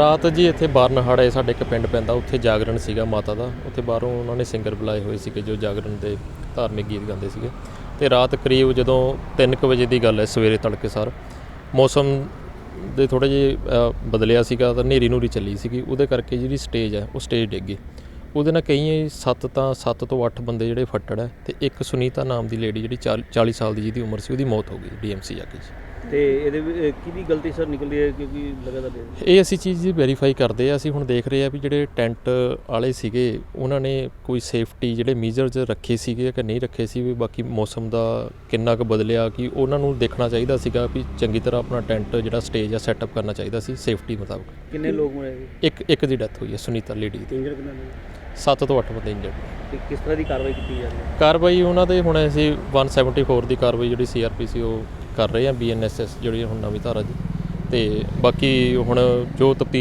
ਰਾਤ ਜੀ ਇੱਥੇ ਬਾਰਨਹਾੜੇ ਸਾਡੇ ਇੱਕ ਪਿੰਡ ਪੈਂਦਾ, ਉੱਥੇ ਜਾਗਰਣ ਸੀਗਾ ਮਾਤਾ ਦਾ। ਉੱਥੇ ਬਾਹਰੋਂ ਉਹਨਾਂ ਨੇ ਸਿੰਗਰ ਬੁਲਾਏ ਹੋਏ ਸੀਗੇ ਜੋ ਜਾਗਰਣ ਦੇ ਧਾਰਮਿਕ ਗੀਤ ਗਾਉਂਦੇ ਸੀਗੇ। ਤੇ ਰਾਤ ਕਰੀਬ ਜਦੋਂ 3:00 ਵਜੇ ਦੀ ਗੱਲ ਹੈ, ਸਵੇਰੇ ਤੜਕੇ ਸਰ, ਮੌਸਮ ਦੇ ਥੋੜੇ ਜਿਹੇ ਬਦਲਿਆ ਸੀਗਾ ਤਾਂ ਹਨੇਰੀ ਨੂਰੀ ਚੱਲੀ ਸੀਗੀ। ਉਹਦੇ ਕਰਕੇ ਜਿਹੜੀ ਸਟੇਜ ਹੈ, ਉਹ ਸਟੇਜ ਡਿੱਗ ਗਈ। ਉਹਦੇ ਨਾਲ ਕਈ ਸੱਤ ਤਾਂ ਸੱਤ ਤੋਂ ਅੱਠ ਬੰਦੇ ਜਿਹੜੇ ਫੱਟੜ ਹੈ ਤੇ ਇੱਕ ਸੁਨੀਤਾ ਨਾਮ ਦੀ ਲੇਡੀ ਜਿਹੜੀ 40 ਸਾਲ ਦੀ ਜਿਹਦੀ ਉਮਰ ਸੀ, ਉਹਦੀ ਮੌਤ ਹੋ ਗਈ ਡੀਐਮਸੀ ਜਾ ਕੇ ਜੀ। ਤੇ ਇਹਦੇ ਵਿੱਚ, ਕਿਹਦੀ ਗਲਤੀ ਸਰ ਨਿਕਲਦੀ ਹੈ ਕਿਉਂਕਿ ਲਗਾਤਾਰ ਇਹ ਅਸੀਂ ਚੀਜ਼ ਦੀ ਵੈਰੀਫਾਈ ਕਰਦੇ ਆ ਅਸੀਂ ਹੁਣ ਦੇਖ ਰਹੇ ਆ ਵੀ ਜਿਹੜੇ ਟੈਂਟ ਵਾਲੇ ਸੀਗੇ ਉਹਨਾਂ ਨੇ ਕੋਈ ਸੇਫਟੀ ਜਿਹੜੇ ਮੇਜਰਸ ਰੱਖੇ ਸੀਗੇ ਕਿ ਨਹੀਂ ਰੱਖੇ ਸੀ ਵੀ ਬਾਕੀ ਮੌਸਮ ਦਾ ਕਿੰਨਾ ਕੁ ਬਦਲਿਆ ਕਿ ਉਹਨਾਂ ਨੂੰ ਦੇਖਣਾ ਚਾਹੀਦਾ ਸੀਗਾ ਵੀ ਚੰਗੀ ਤਰ੍ਹਾਂ ਆਪਣਾ ਟੈਂਟ ਜਿਹੜਾ ਸਟੇਜ ਆ ਸੈਟਅਪ ਕਰਨਾ ਚਾਹੀਦਾ ਸੀ ਸੇਫਟੀ ਮੁਤਾਬਕ। ਕਿੰਨੇ ਲੋਕ ਮਰੇ ਸੀ? ਇੱਕ ਇੱਕ ਦੀ ਡੈਥ ਹੋਈ ਹੈ ਸੁਨੀਤਾ ਲੇਡੀ ਦੀ। ਇੰਜਰ ਕਿੰਨੇ ਨੇ 7 ਤੋਂ 8 ਬੰਦੇ ਇੰਜਰਡ ਤੇ ਕਿਸ ਤਰ੍ਹਾਂ ਦੀ ਕਾਰਵਾਈ ਕੀਤੀ ਜਾ ਰਹੀ ਹੈ? ਕਾਰਵਾਈ ਉਹਨਾਂ ਦੇ ਹੁਣ ਅਸੀਂ 174 ਦੀ ਕਾਰਵਾਈ ਜਿਹੜੀ ਸੀਆਰਪੀਸੀ ਉਹ ਕਰ ਰਹੇ ਆ ਬੀਐਨਐਸਐਸ ਜਿਹੜੀ ਹੁਣ ਨਵੀਂ ਧਾਰਾ ਜੀ। ਤੇ ਬਾਕੀ ਹੁਣ ਜੋ ਤਪਤੀ